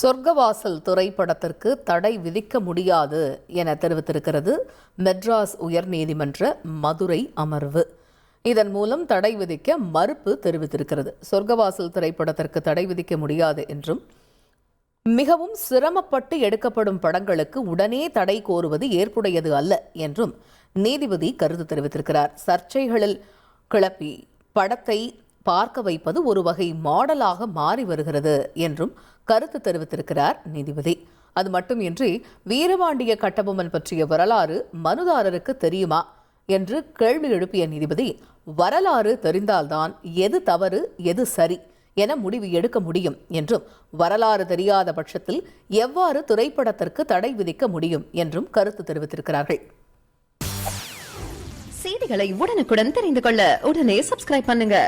சொர்க்கவாசல் திரைப்படத்திற்கு தடை விதிக்க முடியாது என தெரிவித்திருக்கிறது மெட்ராஸ் உயர்நீதிமன்ற மதுரை அமர்வு. இதன் மூலம் தடை விதிக்க மறுப்பு தெரிவித்திருக்கிறது. சொர்க்கவாசல் திரைப்படத்திற்கு தடை விதிக்க முடியாது என்றும் மிகவும் சிரமப்பட்டு எடுக்கப்படும் படங்களுக்கு உடனே தடை கோருவது ஏற்புடையது அல்ல என்றும் நீதிபதி கருத்து தெரிவித்திருக்கிறார். சர்ச்சைகளில் கிளப்பி படத்தை பார்க்க வைப்பது ஒரு வகை மாடலாக மாறி வருகிறது என்றும் கருத்து தெரிவித்திருக்கிறார் நீதிபதி. அது மட்டுமின்றி வீரபாண்டிய கட்டபொம்மன் பற்றிய வரலாறு மனுதாரருக்கு தெரியுமா என்று கேள்வி எழுப்பிய நீதிபதி வரலாறு தெரிந்தால்தான் எது தவறு எது சரி என முடிவு எடுக்க முடியும் என்றும் வரலாறு தெரியாத பட்சத்தில் எவ்வாறு திரைப்படத்திற்கு தடை விதிக்க முடியும் என்றும் கருத்து தெரிவித்திருக்கிறார்கள். செய்திகளை உடனுக்குடன் தெரிந்து கொள்ள உடனே சப்ஸ்கிரைப் பண்ணுங்க.